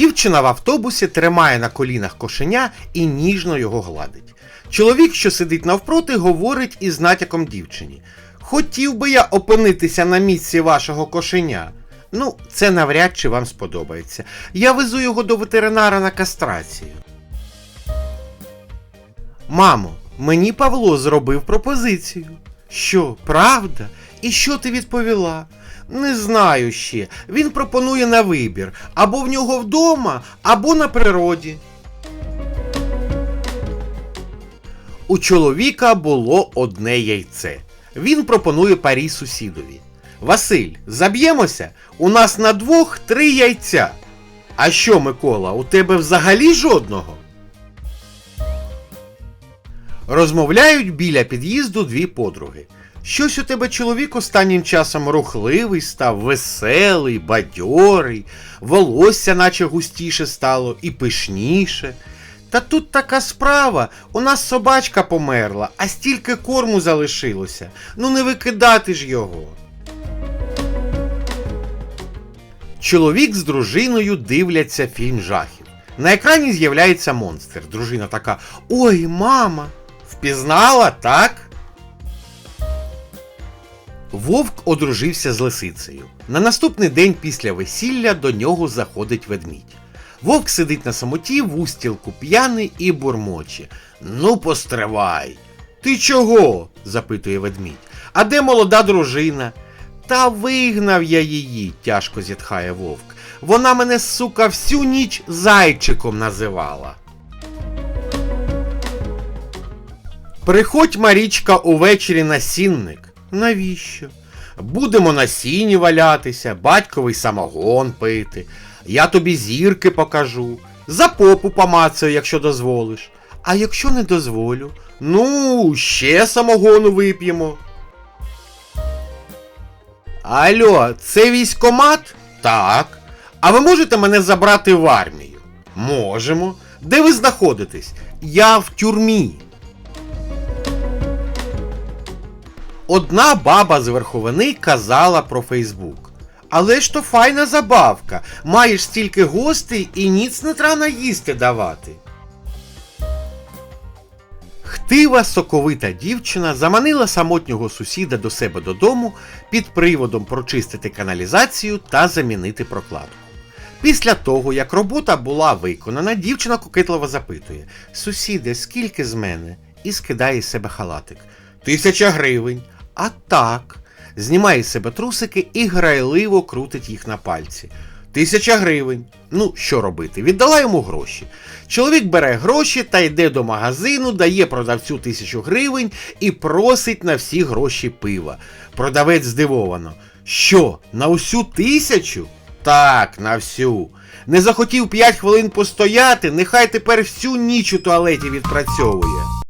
Дівчина в автобусі тримає на колінах кошеня і ніжно його гладить. Чоловік, що сидить навпроти, говорить із натяком дівчині: Хотів би я опинитися на місці вашого кошеня. Ну, це навряд чи вам сподобається. Я везу його до ветеринара на кастрацію. Мамо, мені Павло зробив пропозицію. Що, правда? І що ти відповіла? Не знаю ще. Він пропонує на вибір або в нього вдома, або на природі. У чоловіка було одне яйце. Він пропонує парі сусідові. Василь, заб'ємося? У нас на двох три яйця. А що, Микола, у тебе взагалі жодного? Розмовляють біля під'їзду дві подруги. Щось у тебе чоловік останнім часом рухливий став, веселий, бадьорий, волосся наче густіше стало і пишніше. Та тут така справа, у нас собачка померла, а стільки корму залишилося. Ну не викидати ж його. Чоловік з дружиною дивляться фільм жахів. На екрані з'являється монстр. Дружина така: Ой, мама! Впізнала, так? Вовк одружився з лисицею. На наступний день після весілля до нього заходить ведмідь. Вовк сидить на самоті в устілку п'яний і бурмоче. Ну, постривай. Ти чого? запитує ведмідь. А де молода дружина? Та вигнав я її, тяжко зітхає вовк. Вона мене, сука, всю ніч зайчиком називала. Приходь, Марічка, увечері на сінник. Навіщо? Будемо на сіні валятися, батьковий самогон пити. Я тобі зірки покажу, за попу помацаю, якщо дозволиш. А якщо не дозволю, ну, ще самогону вип'ємо. Алло, це військомат? Так. А ви можете мене забрати в армію? Можемо. Де ви знаходитесь? Я в тюрмі. Одна баба з верховини казала про Фейсбук. Але ж то файна забавка. Маєш стільки гостей і ніц не треба їсти давати. Хтива соковита дівчина заманила самотнього сусіда до себе додому під приводом прочистити каналізацію та замінити прокладку. Після того, як робота була виконана, дівчина кокетливо запитує: Сусіде, скільки з мене? і скидає з себе халатик. Тисяча гривень. А так. Знімає з себе трусики і грайливо крутить їх на пальці. Тисяча гривень. Ну, що робити? Віддала йому гроші. Чоловік бере гроші та йде до магазину, дає продавцю тисячу гривень і просить на всі гроші пива. Продавець здивовано. Що, на усю тисячу? Так, на всю. Не захотів 5 хвилин постояти, нехай тепер всю ніч у туалеті відпрацьовує.